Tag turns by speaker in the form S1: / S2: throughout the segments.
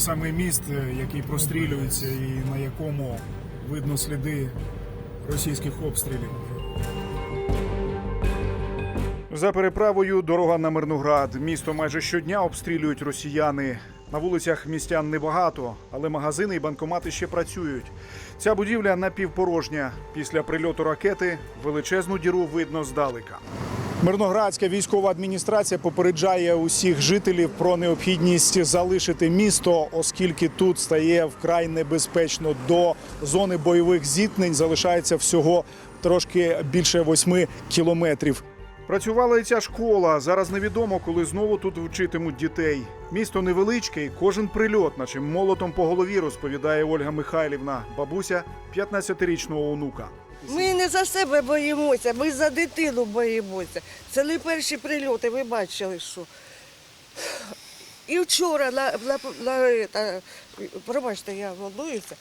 S1: самий міст, е, який прострілюється і на якому видно сліди російських обстрілів. За переправою дорога на Мирноград. Місто майже щодня обстрілюють росіяни. На вулицях містян небагато, але магазини і банкомати ще працюють. Ця будівля напівпорожня. Після прильоту ракети величезну діру видно здалека. Мирноградська військова адміністрація попереджає усіх жителів про необхідність залишити місто, оскільки тут стає вкрай небезпечно. До зони бойових зіткнень залишається всього трошки більше восьми кілометрів. Працювала і ця школа. Зараз невідомо, коли знову тут вчитимуть дітей. Місто невеличке, і кожен прильот, наче молотом по голові, розповідає Ольга Михайлівна, бабуся 15-річного онука.
S2: Ми не за себе боїмося, ми за дитину боїмося. Це не перші прильоти, ви бачили, що. І вчора на, на, на, та, пробачте, я волнуюся.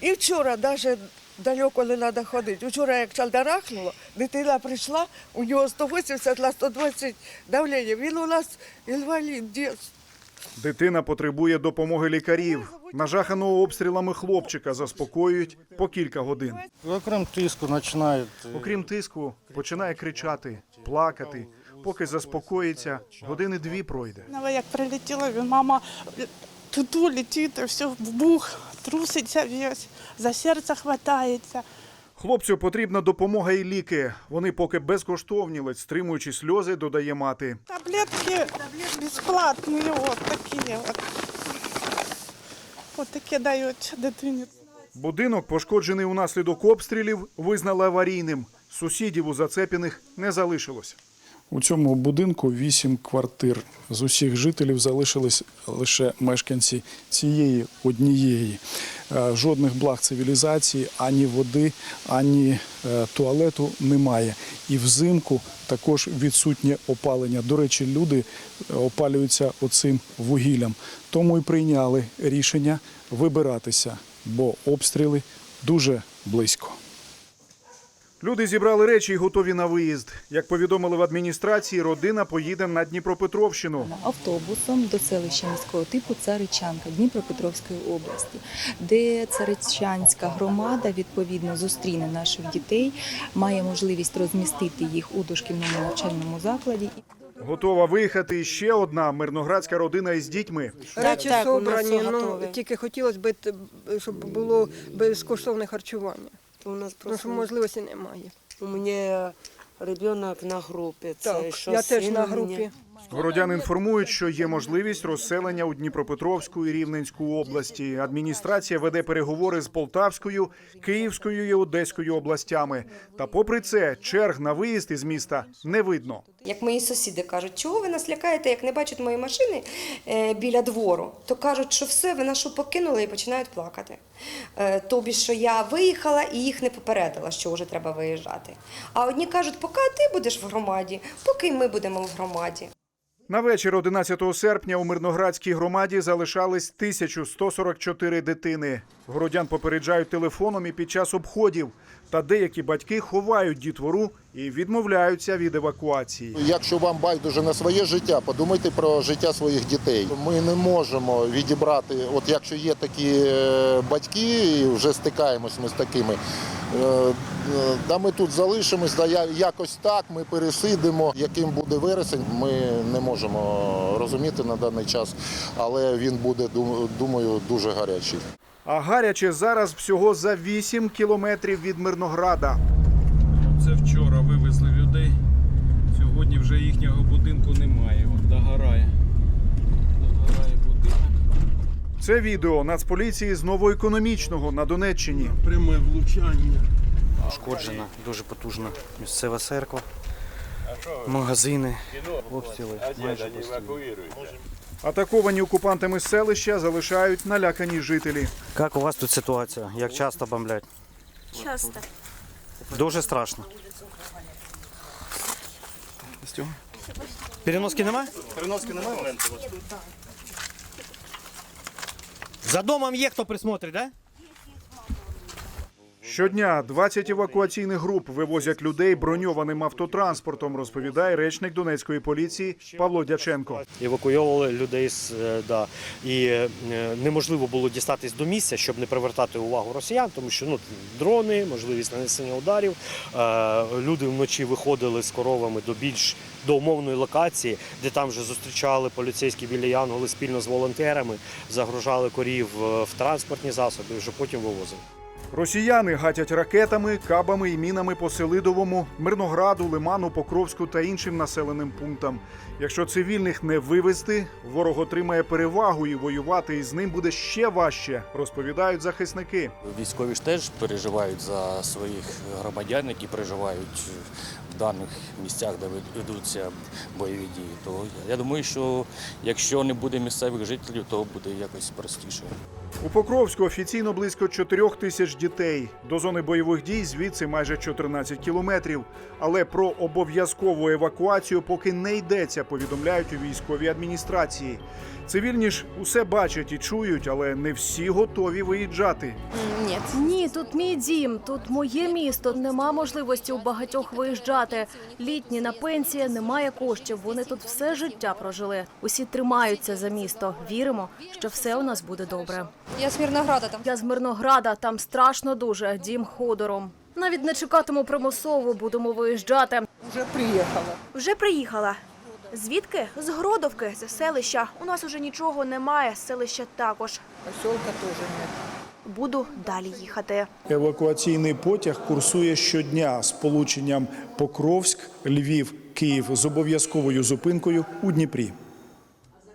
S2: І вчора навіть далеко не треба ходити. Вчора, як чалдарахнуло, дитина прийшла, у нього 180 на 120 давлення. Він у нас інвалід, дід.
S1: Дитина потребує допомоги лікарів. Нажаханого обстрілами хлопчика заспокоюють по кілька годин.
S3: Окрім тиску починають.
S1: Окрім тиску, починає кричати, плакати. Поки заспокоїться, години дві пройде.
S4: Але як прилетіла, він мама туди летить, все в бух, труситься весь, за серце хватається.
S1: Хлопцю потрібна допомога і ліки. Вони поки безкоштовні, ледь стримуючи сльози, додає мати.
S4: Таблетки безплатні, от такі от. От такі дають дитині.
S1: Будинок, пошкоджений унаслідок обстрілів, визнали аварійним. Сусідів у зацепіних не залишилось. У цьому будинку вісім квартир. З усіх жителів залишились лише мешканці цієї однієї. Е, Жодних благ цивілізації, ані води, ані е, туалету немає. І взимку також відсутнє опалення. До речі, люди е, опалюються оцим вугіллям. Тому і прийняли рішення вибиратися, бо обстріли дуже близько. Люди зібрали речі і готові на виїзд. Як повідомили в адміністрації, родина поїде на Дніпропетровщину.
S5: автобусом до селища міського типу Царичанка Дніпропетровської області, де Царичанська громада відповідно зустріне наших дітей, має можливість розмістити їх у дошкільному навчальному закладі.
S1: Готова виїхати ще одна мирноградська родина із дітьми.
S6: Речі
S4: так, нас
S6: собрані, ну тільки хотілося б, щоб було безкоштовне харчування,
S7: У нас
S6: тому що
S7: просто
S6: можливості немає.
S7: у мене ребенок на групі. Це
S6: Так,
S7: що
S6: я теж
S7: син
S6: на
S7: у мене.
S6: групі.
S1: Городян інформують, що є можливість розселення у Дніпропетровську і Рівненську області. Адміністрація веде переговори з Полтавською, Київською і Одеською областями. Та попри це, черг на виїзд із міста не видно.
S8: Як мої сусіди кажуть, чого ви нас лякаєте, як не бачать мої машини е, біля двору, то кажуть, що все, ви нашу покинули і починають плакати. Е, тобі, що я виїхала і їх не попередила, що вже треба виїжджати. А одні кажуть, поки ти будеш в громаді, поки ми будемо в громаді.
S1: На вечір 11 серпня у Мирноградській громаді залишались 1144 дитини. Городян попереджають телефоном і під час обходів. Та деякі батьки ховають дітвору і відмовляються від евакуації.
S9: Якщо вам байдуже на своє життя, подумайте про життя своїх дітей. Ми не можемо відібрати, от якщо є такі е, батьки, і вже стикаємось ми з такими. Е, е, Да ми тут залишимось, да якось так ми пересидимо. Яким буде вересень, ми не можемо розуміти на даний час, але він буде, думаю, дуже гарячий.
S1: А гаряче зараз всього за 8 кілометрів від Мирнограда.
S10: Це вчора вивезли людей. Сьогодні вже їхнього будинку немає. От догорає.
S1: Це відео Нацполіції з новоекономічного на Донеччині.
S10: Пряме влучання.
S3: Пошкоджена дуже потужна місцева церква, магазини, обстріли майже постійно.
S1: Атаковані окупантами селища залишають налякані жителі.
S3: Як у вас тут ситуація? Як часто бомблять?
S4: Часто.
S3: Дуже страшно. Переноски немає? Переноски немає? За домом є хто присмотрить? Да?
S1: Щодня 20 евакуаційних груп вивозять людей броньованим автотранспортом, розповідає речник Донецької поліції Павло Дяченко.
S11: евакуйовували людей з е, да і е, неможливо було дістатись до місця, щоб не привертати увагу росіян, тому що ну дрони, можливість нанесення ударів. Е, Люди вночі виходили з коровами до більш до умовної локації, де там вже зустрічали поліцейські біля Янголи спільно з волонтерами, загружали корів в транспортні засоби, і вже потім вивозили.
S1: Росіяни гатять ракетами, кабами і мінами по Селидовому, Мирнограду, Лиману, Покровську та іншим населеним пунктам. Якщо цивільних не вивезти, ворог отримає перевагу і воювати із ним буде ще важче, розповідають захисники.
S12: Військові ж теж переживають за своїх громадян, які проживають в даних місцях, де ведуться бойові дії. То я думаю, що якщо не буде місцевих жителів, то буде якось простіше.
S1: У Покровську офіційно близько 4 тисяч дітей. До зони бойових дій звідси майже 14 кілометрів. Але про обов'язкову евакуацію поки не йдеться, повідомляють у військовій адміністрації. Цивільні ж усе бачать і чують, але не всі готові виїжджати.
S13: Ні, тут мій дім, тут моє місто. Нема можливості у багатьох виїжджати. Літні на пенсії немає коштів. Вони тут все життя прожили. Усі тримаються за місто. Віримо, що все у нас буде добре.
S8: Я з Мірнограда там.
S13: Я з Мирнограда, там страшно дуже. Дім ходором. Навіть не чекатиму примусово, будемо виїжджати.
S6: Вже приїхала.
S13: Вже приїхала. Звідки? З Гродовки, з селища. У нас уже нічого немає. Селища також.
S6: Поселка теж нет.
S13: Буду далі їхати.
S1: Евакуаційний потяг курсує щодня з полученням Покровськ, Львів, Київ з обов'язковою зупинкою у Дніпрі.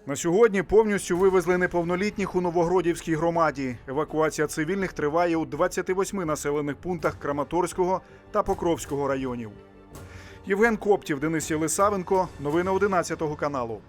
S1: На сьогодні повністю вивезли неповнолітніх у Новогродівській громаді. Евакуація цивільних триває у 28 населених пунктах Краматорського та Покровського районів. Євген Коптів, Денис Єлисавенко. Новини 11 каналу.